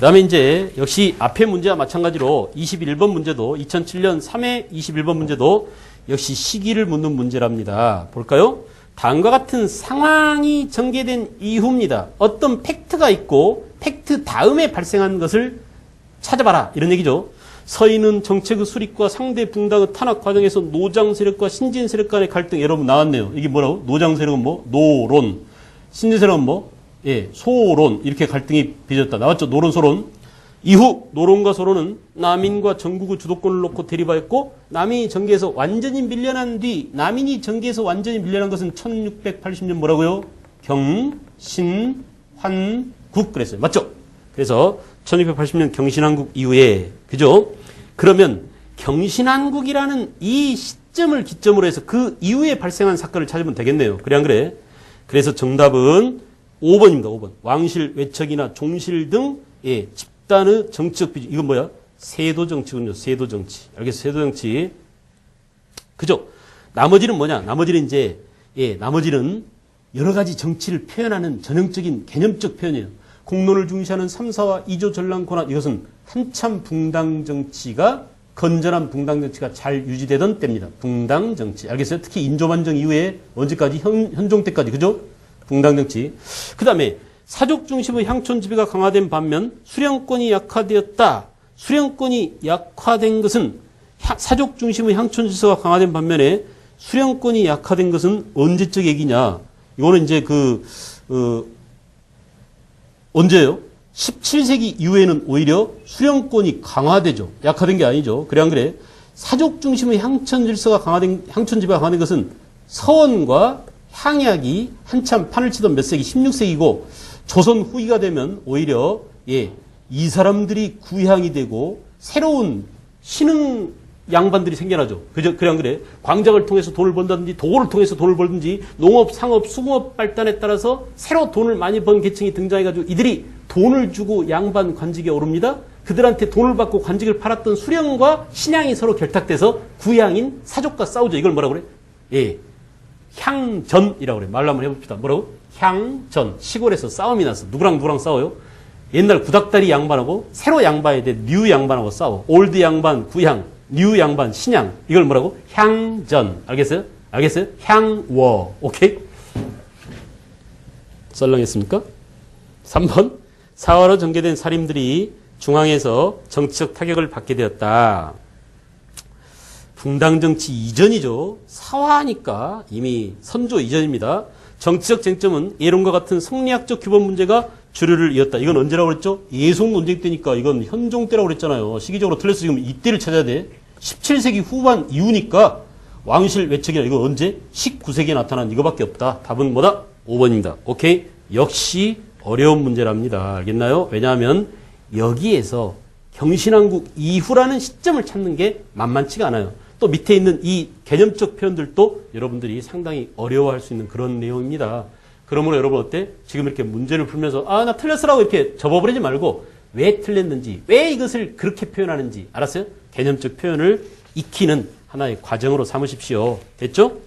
그 다음에 이제 역시 앞에 문제와 마찬가지로 21번 문제도 2007년 3회 21번 문제도 역시 시기를 묻는 문제랍니다. 볼까요? 다음과 같은 상황이 전개된 이후입니다. 어떤 팩트가 있고 팩트 다음에 발생한 것을 찾아봐라. 이런 얘기죠. 서인은 정책의 수립과 상대 붕당의 탄압 과정에서 노장 세력과 신진 세력 간의 갈등 여러분 나왔네요. 이게 뭐라고? 노장 세력은 뭐? 노론. 신진 세력은 뭐? 예, 소론. 이렇게 갈등이 빚었다. 나왔죠? 노론, 소론. 이후 노론과 소론은 남인과 전국의 주도권을 놓고 대립하였고 남인이 전개에서 완전히 밀려난 뒤 남인이 전개에서 완전히 밀려난 것은 1680년 뭐라고요? 경신환국 그랬어요. 맞죠? 그래서 1680년 경신한국 이후에 그죠? 그러면 경신한국이라는 이 시점을 기점으로 해서 그 이후에 발생한 사건을 찾으면 되겠네요. 그래 안 그래? 그래서 정답은 5번입니다. 5번. 왕실, 외척이나 종실 등 예, 집단의 정치적 비중. 이건 뭐야? 세도 정치군요. 세도 정치. 알겠어? 세도 정치. 그죠? 나머지는 뭐냐? 나머지는 이제 예, 나머지는 여러 가지 정치를 표현하는 전형적인 개념적 표현이에요. 공론을 중시하는 삼사와 이조 전랑 권한 이것은 한참 붕당 정치가 건전한 붕당 정치가 잘 유지되던 때입니다. 붕당 정치. 알겠어요? 특히 인조만정 이후에 언제까지 현, 현종 때까지 그죠? 붕당 정치. 그 다음에 사족 중심의 향촌 지배가 강화된 반면 수령권이 약화되었다. 수령권이 약화된 것은 하- 사족 중심의 향촌 질서가 강화된 반면에 수령권이 약화된 것은 언제적 얘기냐? 이거는 이제 그 어, 언제요? 17세기 이후에는 오히려 수령권이 강화되죠. 약화된 게 아니죠. 그래 안 그래? 사족 중심의 향천 질서가 강화된 향천 지배가 강화된 것은 서원과 향약이 한참 판을 치던 몇 세기 16세기고 조선 후기가 되면 오히려 예, 이 사람들이 구향이 되고 새로운 신흥 양반들이 생겨나죠. 그래 안 그래? 광장을 통해서 돈을 번다든지 도를 통해서 돈을 벌든지 농업, 상업, 수공업 발달에 따라서 새로 돈을 많이 번 계층이 등장해가지고 이들이 돈을 주고 양반 관직에 오릅니다. 그들한테 돈을 받고 관직을 팔았던 수령과 신양이 서로 결탁돼서 구양인 사족과 싸우죠. 이걸 뭐라고 그래? 예. 향전이라고 그래. 말로 한번 해봅시다. 뭐라고? 향전. 시골에서 싸움이 났어. 누구랑 누구랑 싸워요? 옛날 구닥다리 양반하고 새로 양반에 대해 뉴 양반하고 싸워. 올드 양반, 구향, 뉴 양반, 신양. 이걸 뭐라고? 향전. 알겠어요? 알겠어요? 향워. 오케이? 썰렁했습니까? 3번. 사화로 전개된 살인들이 중앙에서 정치적 타격을 받게 되었다. 붕당 정치 이전이죠. 사화니까 이미 선조 이전입니다. 정치적 쟁점은 예론과 같은 성리학적 규범 문제가 주류를 이었다. 이건 언제라고 그랬죠? 예송 논쟁 때니까 이건 현종 때라고 그랬잖아요. 시기적으로 틀렸어. 지금 이때를 찾아야 돼. 17세기 후반 이후니까 왕실 외척이나 이거 언제? 19세기에 나타난 이거밖에 없다. 답은 뭐다? 5번입니다. 오케이? 역시 어려운 문제랍니다. 알겠나요? 왜냐하면 여기에서 경신왕국 이후라는 시점을 찾는 게 만만치가 않아요. 또 밑에 있는 이 개념적 표현들도 여러분들이 상당히 어려워할 수 있는 그런 내용입니다. 그러므로 여러분 어때? 지금 이렇게 문제를 풀면서 아 나 틀렸어라고 이렇게 접어버리지 말고 왜 틀렸는지 왜 이것을 그렇게 표현하는지 알았어요? 개념적 표현을 익히는 하나의 과정으로 삼으십시오. 됐죠?